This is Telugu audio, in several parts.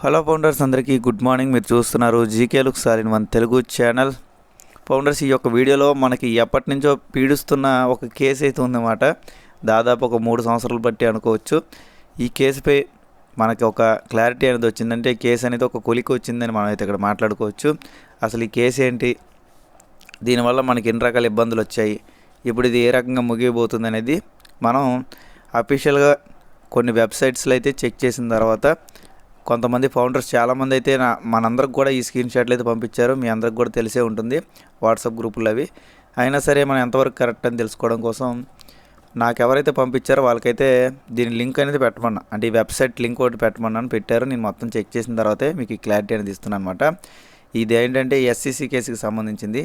హలో ఫౌండర్స్ అందరికీ గుడ్ మార్నింగ్. మీరు చూస్తున్నారు జీకే లుక్ సాలిన్ వన్ తెలుగు ఛానల్. ఫౌండర్స్ ఈ యొక్క వీడియోలో మనకి ఎప్పటి నుంచో పీడిస్తున్న ఒక కేసు అయితే ఉందన్నమాట. దాదాపు ఒక మూడు సంవత్సరాలు బట్టి అనుకోవచ్చు. ఈ కేసుపై మనకి ఒక క్లారిటీ అనేది వచ్చిందంటే కేసు అనేది ఒక కొలికి వచ్చిందని మనం అయితే ఇక్కడ మాట్లాడుకోవచ్చు. అసలు ఈ కేసు ఏంటి? దీనివల్ల మనకి ఎన్ని రకాల ఇబ్బందులు వచ్చాయి? ఇప్పుడు ఇది ఏ రకంగా ముగియబోతుంది అనేది మనం అఫీషియల్గా కొన్ని వెబ్సైట్స్లో అయితే చెక్ చేసిన తర్వాత కొంతమంది ఫౌండర్స్ చాలామంది అయితే నా మనందరికి కూడా ఈ స్క్రీన్ షాట్లు అయితే పంపించారు. మీ అందరికి కూడా తెలిసే ఉంటుంది. వాట్సాప్ గ్రూపులు అవి. అయినా సరే మనం ఎంతవరకు కరెక్ట్ అని తెలుసుకోవడం కోసం నాకు ఎవరైతే పంపించారో వాళ్ళకైతే దీని లింక్ అనేది పెట్టమన్నా. అంటే ఈ వెబ్సైట్ లింక్ ఒకటి పెట్టమన్నాను పెట్టారు. నేను మొత్తం చెక్ చేసిన తర్వాతే మీకు ఈ క్లారిటీ అనేది ఇస్తున్నాను అనమాట ఇది ఏంటంటే ఎస్సీసీ కేసుకి సంబంధించింది.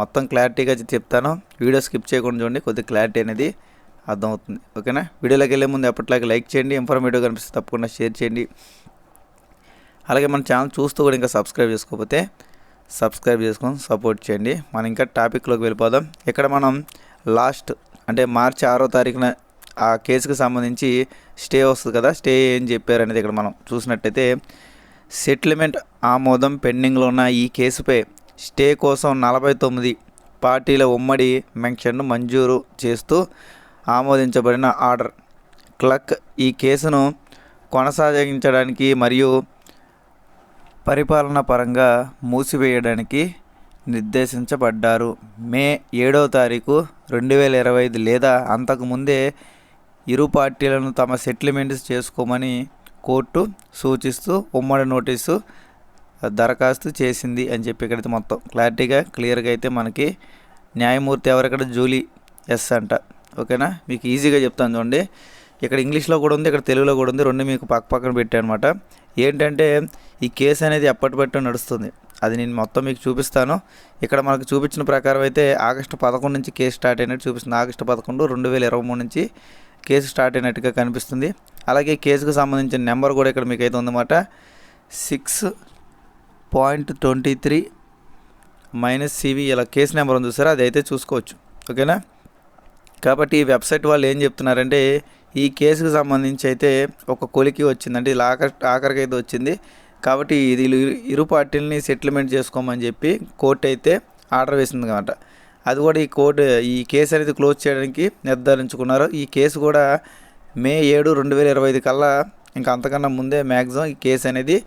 మొత్తం క్లారిటీగా చెప్తాను. వీడియో స్కిప్ చేయకుండా చూడండి. కొద్దిగా క్లారిటీ అనేది అర్థమవుతుంది. ఓకేనా? వీడియోలోకి వెళ్ళే ముందు ఎప్పటిలాగే లైక్ చేయండి. ఇన్ఫర్మేటివ్ కనిపిస్తే తప్పకుండా షేర్ చేయండి. అలాగే మన ఛానల్ చూస్తూ కూడా ఇంకా సబ్స్క్రైబ్ చేసుకోకపోతే సబ్స్క్రైబ్ చేసుకొని సపోర్ట్ చేయండి. మనం ఇంకా టాపిక్లోకి వెళ్ళిపోదాం. ఇక్కడ మనం లాస్ట్ అంటే మార్చి ఆరో తారీఖున ఆ కేసుకి సంబంధించి స్టే వస్తుంది కదా స్టే ఏం చెప్పారు అనేది ఇక్కడ మనం చూసినట్టయితే సెటిల్మెంట్ ఆమోదం పెండింగ్లో ఉన్న ఈ కేసుపై స్టే కోసం నలభై తొమ్మిది పార్టీల ఉమ్మడి మెన్షన్ను మంజూరు చేస్తూ ఆమోదించబడిన ఆర్డర్. క్లక్ ఈ కేసును కొనసాగించడానికి మరియు పరిపాలన పరంగా మూసివేయడానికి నిర్దేశించబడ్డారు. మే ఏడవ తారీఖు రెండు వేల ఇరవై ఐదు లేదా అంతకుముందే ఇరు పార్టీలను తమ సెటిల్మెంట్స్ చేసుకోమని కోర్టు సూచిస్తూ ఉమ్మడి నోటీసు దరఖాస్తు చేసింది అని చెప్పి ఇక్కడైతే మొత్తం క్లారిటీగా క్లియర్గా అయితే మనకి న్యాయమూర్తి ఎవరిక్కడ జూలీ ఎస్ అంట. ఓకేనా? మీకు ఈజీగా చెప్తాను చూడండి. ఇక్కడ ఇంగ్లీష్లో కూడా ఉంది ఇక్కడ తెలుగులో కూడా ఉంది. రెండు మీకు పక్క పక్కన పెట్టానమాట. అనమాట ఏంటంటే ఈ కేసు అనేది ఎప్పటిపట్టు నడుస్తుంది. అది నేను మొత్తం మీకు చూపిస్తాను. ఇక్కడ మనకు చూపించిన ప్రకారం అయితే ఆగస్టు పదకొండు నుంచి కేసు స్టార్ట్ అయినట్టు చూపిస్తుంది. ఆగస్టు పదకొండు రెండు వేల ఇరవై మూడు నుంచి కేసు స్టార్ట్ అయినట్టుగా కనిపిస్తుంది. అలాగే కేసుకు సంబంధించిన నెంబర్ కూడా ఇక్కడ మీకు అయితే ఉందన్నమాట. Six point twenty three minus CV ఇలా కేసు నెంబర్ ఉంది సార్ అది అయితే చూసుకోవచ్చు. ఓకేనా? కాబట్టి ఈ వెబ్సైట్ వాళ్ళు ఏం చెప్తున్నారంటే ఈ కేసుకు సంబంధించి అయితే ఒక కొలికి వచ్చిందంటే ఇది ఆఖరి ఆఖరికి అయితే వచ్చింది. కాబట్టి ఇది ఇరు- పార్టీలని సెటిల్మెంట్ చేసుకోమని చెప్పి కోర్టు అయితే ఆర్డర్ వేసింది అనమాట అది కూడా ఈ కోర్టు ఈ కేసు అనేది క్లోజ్ చేయడానికి నిర్ధారించుకున్నారు. ఈ కేసు కూడా మే ఏడు రెండు వేల ఇరవై ఐదు కల్లా ఇంకా అంతకన్నా ముందే మ్యాక్సిమం ఈ కేసు అనేది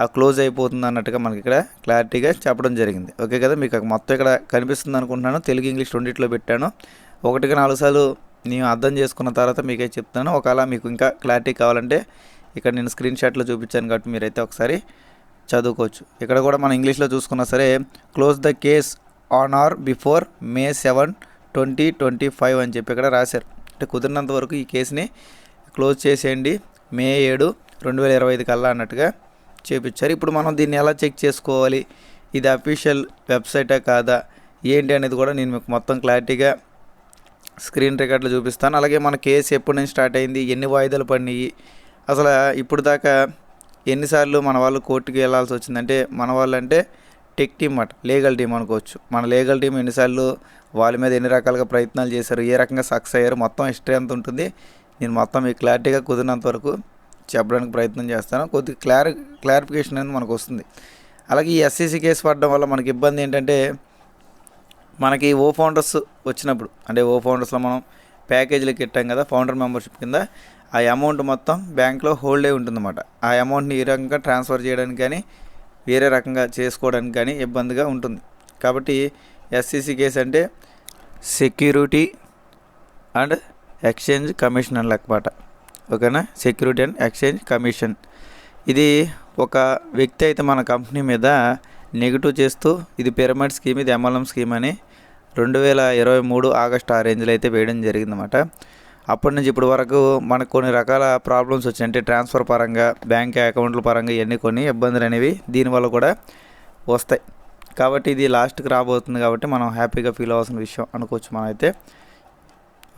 ఆ క్లోజ్ అయిపోతుంది అన్నట్టుగా మనకి ఇక్కడ క్లారిటీగా చెప్పడం జరిగింది. ఓకే కదా? మీకు మొత్తం ఇక్కడ కనిపిస్తుంది అనుకుంటున్నాను. తెలుగు ఇంగ్లీష్ రెండిట్లో పెట్టాను. ఒకటికి నాలుగు సార్లు నేను అర్థం చేసుకున్న తర్వాత మీకే చెప్తాను. ఒకవేళ మీకు ఇంకా క్లారిటీ కావాలంటే ఇక్కడ నేను స్క్రీన్ షాట్లో చూపించాను కాబట్టి మీరైతే ఒకసారి చదువుకోవచ్చు. ఇక్కడ కూడా మనం ఇంగ్లీష్లో చూసుకున్నా సరే close the case on or before May seven twenty twenty five అని చెప్పి ఇక్కడ రాశారు. అంటే కుదిరినంత వరకు ఈ కేసుని క్లోజ్ చేసేయండి. మే ఏడు రెండు వేల ఇరవై ఐదు కల్లా అన్నట్టుగా చేపించారు. ఇప్పుడు మనం దీన్ని ఎలా చెక్ చేసుకోవాలి? ఇది అఫీషియల్ వెబ్సైటా కాదా? ఏంటి అనేది కూడా నేను మీకు మొత్తం క్లారిటీగా స్క్రీన్ రికార్డులు చూపిస్తాను. అలాగే మన కేసు ఎప్పటి నుంచి స్టార్ట్ అయింది ఎన్ని వాయిదాలు పడినాయి అసలు ఇప్పుడు దాకా ఎన్నిసార్లు మన వాళ్ళు కోర్టుకి వెళ్ళాల్సి వచ్చిందంటే మన వాళ్ళు అంటే టెక్ టీమ్ అట లీగల్ టీం అనుకోవచ్చు. మన లీగల్ టీం ఎన్నిసార్లు వాళ్ళ మీద ఎన్ని రకాలుగా ప్రయత్నాలు చేశారు ఏ రకంగా సక్సెస్ అయ్యారు మొత్తం హిస్టరీ ఎంత ఉంటుంది. నేను మొత్తం మీకు క్లారిటీగా కుదిరినంత వరకు చెప్పడానికి ప్రయత్నం చేస్తాను. కొద్దిగా క్లారి క్లారిఫికేషన్ అనేది మనకు వస్తుంది. అలాగే ఈ ఎస్సీసీ కేసు పడడం వల్ల మనకి ఇబ్బంది ఏంటంటే మనకి ఓ ఫౌండర్స్ వచ్చినప్పుడు అంటే ఓ ఫౌండర్స్లో మనం ప్యాకేజీలకు ఇట్టాం కదా ఫౌండర్ మెంబర్షిప్ కింద ఆ అమౌంట్ మొత్తం బ్యాంక్లో హోల్డ్ అయి ఉంటుందన్నమాట. ఆ అమౌంట్ని ఈ రకంగా ట్రాన్స్ఫర్ చేయడానికి కానీ వేరే రకంగా చేసుకోవడానికి కానీ ఇబ్బందిగా ఉంటుంది. కాబట్టి ఎస్సీసీ కేసు అంటే సెక్యూరిటీ అండ్ ఎక్స్చేంజ్ కమిషన్ అని లెక్కపాట ఓకేనా? Security and exchange commission. ఇది ఒక వ్యక్తి అయితే మన కంపెనీ మీద నెగిటివ్ చేస్తూ ఇది పిరమిడ్ స్కీమ్ ఇది ఎంఎల్ఎం స్కీమ్ అని రెండు వేల ఇరవై మూడు ఆగస్టు ఆ రేంజ్లో అయితే వేయడం జరిగిందన్నమాట. అప్పటి నుంచి ఇప్పటి వరకు మనకు కొన్ని రకాల ప్రాబ్లమ్స్ వచ్చాయి. అంటే ట్రాన్స్ఫర్ పరంగా బ్యాంక్ అకౌంట్ల పరంగా ఇవన్నీ కొన్ని ఇబ్బందులు అనేవి దీనివల్ల కూడా వస్తాయి. కాబట్టి ఇది లాస్ట్కి రాబోతుంది కాబట్టి మనం హ్యాపీగా ఫీల్ అవ్వాల్సిన విషయం అనుకోవచ్చు మనమైతే.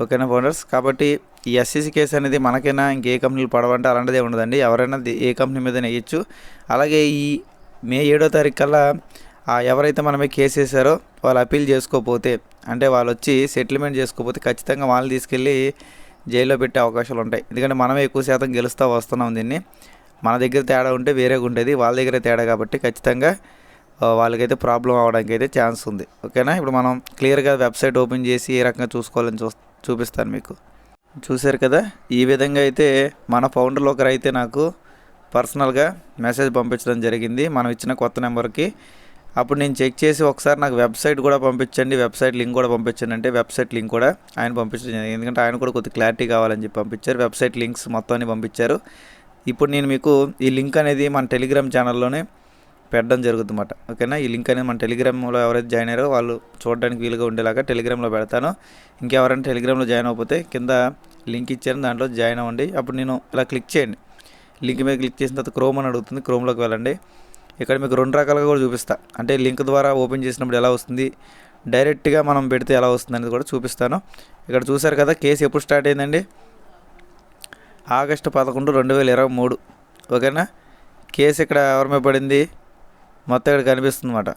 ఓకేనా ఫౌండర్స్? కాబట్టి ఈ ఎస్సీసీ కేసు అనేది మనకైనా ఇంకే కంపెనీలు పడవంటే అలాంటిదే ఉండదండి. ఎవరైనా ఏ కంపెనీ మీద వేయచ్చు. అలాగే ఈ మే ఏడో తారీఖు కల్లా ఎవరైతే మనమే కేసు వేసారో వాళ్ళు అప్పీల్ చేసుకోకపోతే అంటే వాళ్ళు వచ్చి సెటిల్మెంట్ చేసుకోకపోతే ఖచ్చితంగా వాళ్ళని తీసుకెళ్ళి జైల్లో పెట్టే అవకాశాలు ఉంటాయి. ఎందుకంటే మనమే ఎక్కువ శాతం గెలుస్తూ వస్తున్నాం దీన్ని. మన దగ్గర తేడా ఉంటే వేరేగా ఉండేది. వాళ్ళ దగ్గర తేడా కాబట్టి ఖచ్చితంగా వాళ్ళకైతే ప్రాబ్లం అవడానికి అయితే ఛాన్స్ ఉంది. ఓకేనా? ఇప్పుడు మనం క్లియర్గా వెబ్సైట్ ఓపెన్ చేసి ఏ రకంగా చూసుకోవాలని చూ చూపిస్తాను మీకు. చూశారు కదా? ఈ విధంగా అయితే మన ఫౌండర్లో ఒకరైతే నాకు పర్సనల్గా మెసేజ్ పంపించడం జరిగింది. మనం ఇచ్చిన కొత్త నెంబర్కి అప్పుడు నేను చెక్ చేసి ఒకసారి నాకు వెబ్సైట్ కూడా పంపించండి వెబ్సైట్ లింక్ కూడా పంపించండి అంటే వెబ్సైట్ లింక్ కూడా ఆయన పంపించండి ఎందుకంటే ఆయన కూడా కొద్ది క్లారిటీ కావాలని చెప్పి పంపించారు. వెబ్సైట్ లింక్స్ మొత్తాన్ని పంపించారు. ఇప్పుడు నేను మీకు ఈ లింక్ అనేది మన టెలిగ్రామ్ ఛానల్లోనే పెట్టడం జరుగుతుందన్నమాట. ఓకేనా? ఈ లింక్ అనేది మన టెలిగ్రామ్లో ఎవరైతే జాయిన్ అయ్యారో వాళ్ళు చూడడానికి వీలుగా ఉండేలాగా టెలిగ్రామ్లో పెడతాను. ఇంకెవరైనా టెలిగ్రామ్లో జాయిన్ అయిపోతే కింద లింక్ ఇచ్చాను దాంట్లో జాయిన్ అవ్వండి. అప్పుడు నేను ఇలా క్లిక్ చేయండి. లింక్ మీద క్లిక్ చేసిన తర్వాత క్రోమ్ అని అడుగుతుంది. క్రోమ్లోకి వెళ్ళండి. ఇక్కడ మీకు రెండు రకాలుగా కూడా చూపిస్తా. అంటే లింక్ ద్వారా ఓపెన్ చేసినప్పుడు ఎలా వస్తుంది డైరెక్ట్గా మనం పెడితే ఎలా వస్తుంది అనేది కూడా చూపిస్తాను. ఇక్కడ చూసారు కదా కేసు ఎప్పుడు స్టార్ట్ అయిందండి? ఆగస్టు పదకొండు రెండు వేల ఇరవై మూడు. ఓకేనా? కేసు ఇక్కడ ఎవరి మీద పడింది? మొత్తం ఇక్కడ కనిపిస్తుంది అనమాట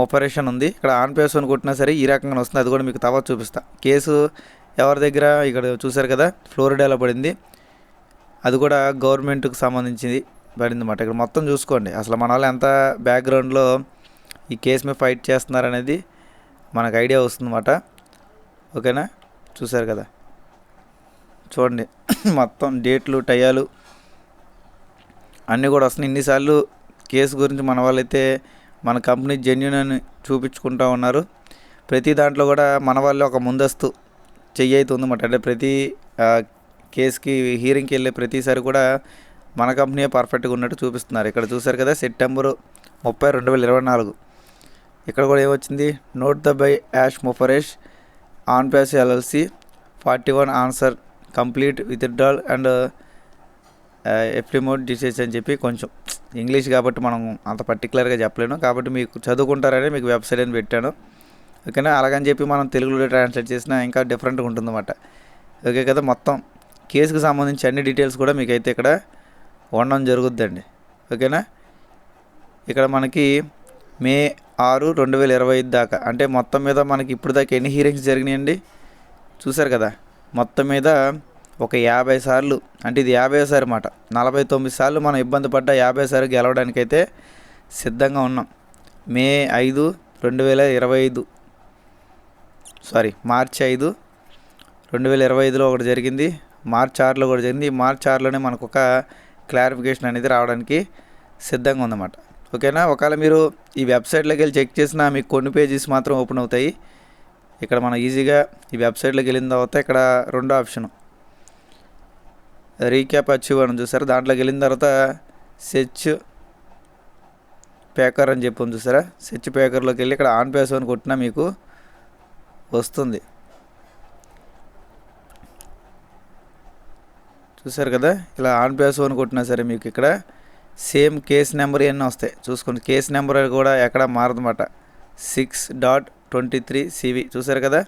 మొపరేషన్ ఉంది. ఇక్కడ ఆన్ పేస్ అని కొట్టినా సరే ఈ రకంగా వస్తుంది. అది కూడా మీకు తర్వాత చూపిస్తా. కేసు ఎవరి దగ్గర? ఇక్కడ చూసారు కదా ఫ్లోరిడాలో పడింది. అది కూడా గవర్నమెంట్కి సంబంధించింది. పడిందన్నమాట. ఇక్కడ మొత్తం చూసుకోండి. అసలు మన వాళ్ళు ఎంత బ్యాక్గ్రౌండ్లో ఈ కేసు మీద ఫైట్ చేస్తున్నారు అనేది మనకు ఐడియా వస్తుందన్నమాట. ఓకేనా? చూసారు కదా? చూడండి. మొత్తం డేట్లు టయాలు అన్నీ కూడా వస్తున్నాయి. ఇన్నిసార్లు కేసు గురించి మన వాళ్ళైతే మన కంపెనీ జెన్యున్ అని చూపించుకుంటూ ఉన్నారు. ప్రతి దాంట్లో కూడా మన వాళ్ళు ఒక ముందస్తు చెయ్యి అయితే ఉందన్నమాట. అంటే ప్రతి కేసుకి హీరింగ్కి వెళ్ళే ప్రతిసారి కూడా మన కంపెనీ పర్ఫెక్ట్గా ఉన్నట్టు చూపిస్తున్నారు. ఇక్కడ చూసారు కదా సెప్టెంబరు ముప్పై రెండు వేల ఇరవై నాలుగు. ఇక్కడ కూడా ఏమొచ్చింది? నోట్ ద బై యాష్ ముఫరేష్ on pass LLC forty one answer complete withdrawal and ఎఫ్లిమోట్ డిసెస్ అని చెప్పి కొంచెం ఇంగ్లీష్ కాబట్టి మనం అంత పర్టికులర్గా చెప్పలేను. కాబట్టి మీకు చదువుకుంటారని మీకు వెబ్సైట్ అని పెట్టాను. ఓకేనా? అలాగని చెప్పి మనం తెలుగులో ట్రాన్స్లేట్ చేసినా ఇంకా డిఫరెంట్గా ఉంటుందన్నమాట. ఓకే కదా మొత్తం కేసుకు సంబంధించి అన్ని డీటెయిల్స్ కూడా మీకు అయితే ఇక్కడ ఉండడం జరుగుద్దండి. ఓకేనా? ఇక్కడ మనకి మే ఆరు రెండు వేల ఇరవై ఐదు దాకా. అంటే మొత్తం మీద మనకి ఇప్పుడు దాకా ఎన్ని హీరింగ్స్ జరిగినాయండి? చూసారు కదా? మొత్తం మీద ఒక యాభై సార్లు అంటే ఇది యాభై సారి మాట. నలభై తొమ్మిది సార్లు మనం ఇబ్బంది పడ్డ యాభై సార్లు గెలవడానికైతే సిద్ధంగా ఉన్నాం. మే ఐదు రెండు వేల ఇరవై ఐదు. సారీ మార్చి ఐదు రెండు వేల ఇరవై ఐదులో ఒకటి జరిగింది. మార్చ్ ఆరులో కూడా జరిగింది. మార్చ్ ఆరులోనే మనకు ఒక క్లారిఫికేషన్ అనేది రావడానికి సిద్ధంగా ఉందన్నమాట. ఓకేనా? ఒకవేళ మీరు ఈ వెబ్సైట్లోకి వెళ్ళి చెక్ చేసినా మీకు కొన్ని పేజెస్ మాత్రం ఓపెన్ అవుతాయి. ఇక్కడ మనం ఈజీగా ఈ వెబ్సైట్లోకి వెళ్ళిన తర్వాత ఇక్కడ రెండో ఆప్షన్. రీక్యాప్ అచీవ్ అని చూసారా? దాంట్లోకి వెళ్ళిన తర్వాత సెచ్ పేకర్ అని చెప్పి ఉంది చూసారా? సెచ్ పేకర్లోకి వెళ్ళి ఇక్కడ ఆన్ పేస్ అని కొట్టినా మీకు వస్తుంది. చూసారు కదా? ఇలా ఆన్ ప్యాస్ అని కొట్టినా సరే మీకు ఇక్కడ సేమ్ కేస్ నెంబర్ ఎన్ని వస్తాయి. చూసుకోండి కేస్ నెంబర్ కూడా ఎక్కడ మారదన్నమాట. Six dot twenty three CV చూసారు కదా?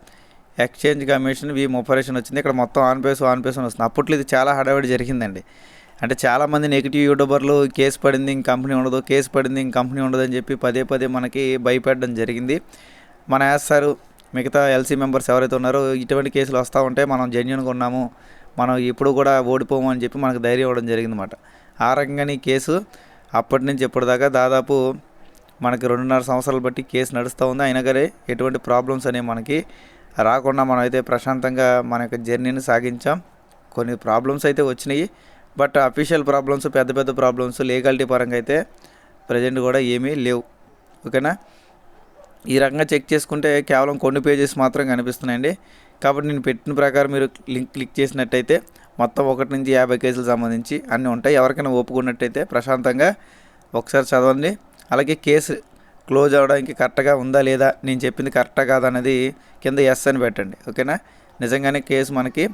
ఎక్స్చేంజ్ కమిషన్ వి ఆపరేషన్ వచ్చింది. ఇక్కడ మొత్తం ఆన్ పేస్ ఆన్ పేస్ అని వస్తుంది. అప్పట్లో ఇది చాలా హడావిడి జరిగిందండి. అంటే చాలామంది నెగిటివ్ యూట్యూబర్లు కేసు పడింది ఇంక కంపెనీ ఉండదు కేసు పడింది ఇంక కంపెనీ ఉండదు అని చెప్పి పదే పదే మనకి భయపెట్టడం జరిగింది. మన యాస్ సార్ మిగతా ఎల్సీ మెంబర్స్ ఎవరైతే ఉన్నారో ఇటువంటి కేసులు వస్తూ ఉంటే మనం జెన్యున్గా ఉన్నాము. మనం ఇప్పుడు కూడా ఓడిపోము అని చెప్పి మనకు ధైర్యం ఇవ్వడం జరిగిందన్నమాట. ఆ రకంగానే కేసు అప్పటి నుంచి ఇప్పటిదాకా దాదాపు మనకి రెండున్నర సంవత్సరాలు బట్టి కేసు నడుస్తూ ఉంది. అయినా కానీ ఎటువంటి ప్రాబ్లమ్స్ అనేవి మనకి రాకుండా మనం అయితే ప్రశాంతంగా మన యొక్క జర్నీని సాగించాం. కొన్ని ప్రాబ్లమ్స్ అయితే వచ్చినాయి. బట్ అఫీషియల్ ప్రాబ్లమ్స్ పెద్ద పెద్ద ప్రాబ్లమ్స్ లీగాలిటీ పరంగా అయితే ప్రజెంట్ కూడా ఏమీ లేవు. ఓకేనా? ఈ రకంగా చెక్ చేసుకుంటే కేవలం కొన్ని పేజెస్ మాత్రం కనిపిస్తున్నాయండి. కాబట్టి నేను పెట్టిన ప్రకారం మీరు లింక్ క్లిక్ చేసినట్టయితే మొత్తం ఒకటి నుంచి యాభై కేసులు సంబంధించి అన్నీ ఉంటాయి. ఎవరికైనా ఒప్పుకున్నట్టయితే ప్రశాంతంగా ఒకసారి చదవండి. అలాగే కేసు క్లోజ్ అవ్వడానికి కరెక్ట్గా ఉందా లేదా నేను చెప్పింది కరెక్టా కాదా అనేది కింద ఎస్ అని పెట్టండి. ఓకేనా? నిజంగానే కేసు మనకి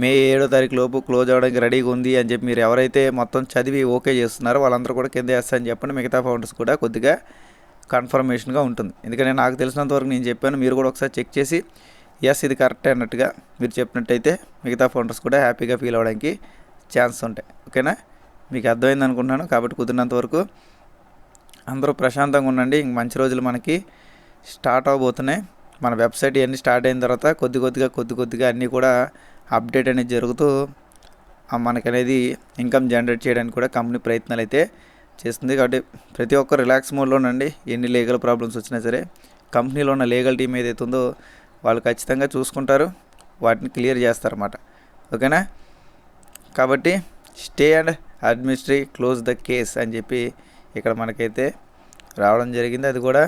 మే ఏడో తారీఖు లోపు క్లోజ్ అవ్వడానికి రెడీగా ఉంది అని చెప్పి మీరు ఎవరైతే మొత్తం చదివి ఓకే చేస్తున్నారో వాళ్ళందరూ కూడా కింద ఎస్ అని చెప్పండి. మిగతా ఫౌండర్స్ కూడా కొద్దిగా కన్ఫర్మేషన్గా ఉంటుంది. ఎందుకంటే నాకు తెలిసినంత వరకు నేను చెప్పాను. మీరు కూడా ఒకసారి చెక్ చేసి ఎస్ ఇది కరెక్ట్ అన్నట్టుగా మీరు చెప్పినట్టయితే మిగతా ఫౌండర్స్ కూడా హ్యాపీగా ఫీల్ అవ్వడానికి ఛాన్స్ ఉంటాయి. ఓకేనా మీకు అర్థమైంది అనుకుంటున్నాను కాబట్టి కుదిరినంత వరకు అందరూ ప్రశాంతంగా ఉండండి. ఇంక మంచి రోజులు మనకి స్టార్ట్ అవబోతున్నాయి. మన వెబ్సైట్ ఇవన్నీ స్టార్ట్ అయిన తర్వాత కొద్ది కొద్దిగా కొద్ది కొద్దిగా అన్నీ కూడా అప్డేట్ అనేది జరుగుతూ మనకనేది ఇన్కమ్ జనరేట్ చేయడానికి కూడా కంపెనీ ప్రయత్నాలు అయితే చేస్తుంది. కాబట్టి ప్రతి ఒక్కరు రిలాక్స్ మోడ్లోనండి ఎన్ని లీగల్ ప్రాబ్లమ్స్ వచ్చినా సరే కంపెనీలో ఉన్న లీగల్ టీం ఏదైతే ఉందో వాళ్ళు ఖచ్చితంగా చూసుకుంటారు వాటిని క్లియర్ చేస్తారన్నమాట. ఓకేనా? కాబట్టి stay and administrative close the case అని చెప్పి ఇక్కడ మనకైతే రావడం జరిగింది. అది కూడా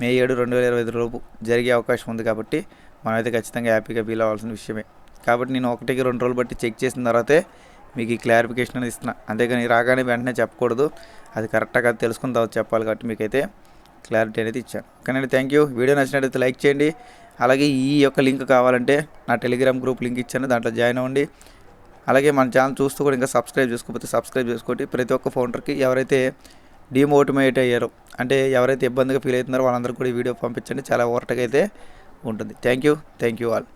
మే ఏడు రెండు వేల ఇరవై ఐదు లోపు జరిగే అవకాశం ఉంది కాబట్టి మనమైతే ఖచ్చితంగా హ్యాపీగా ఫీల్ అవ్వాల్సిన విషయమే. కాబట్టి నేను ఒకటికి రెండు రోజులు బట్టి చెక్ చేసిన తర్వాతే మీకు ఈ క్లారిఫికేషన్ అనేది ఇస్తున్నా. అంతేగాని రాగానే వెంటనే చెప్పకూడదు. అది కరెక్ట్గా తెలుసుకున్న తర్వాత చెప్పాలి కాబట్టి మీకైతే క్లారిటీ అనేది ఇచ్చాను. ఓకేనండి థ్యాంక్ యూ. వీడియో నచ్చినట్లయితే లైక్ చేయండి. అలాగే ఈ యొక్క లింక్ కావాలంటే నా టెలిగ్రామ్ గ్రూప్ లింక్ ఇచ్చాను దాంట్లో జాయిన్ అవ్వండి. అలాగే మన ఛానల్ చూస్తూ కూడా ఇంకా సబ్స్క్రైబ్ చేసుకోకపోతే సబ్స్క్రైబ్ చేసుకోండి. ప్రతి ఒక్క ఫౌండర్కి ఎవరైతే డిమోటివేట్ అయ్యారో అంటే ఎవరైతే ఇబ్బందిగా ఫీల్ అవుతున్నారో వాళ్ళందరూ కూడా ఈ వీడియో పంపించండి. చాలా ఓరటగా అయితే ఉంటుంది. Thank you. Thank you all.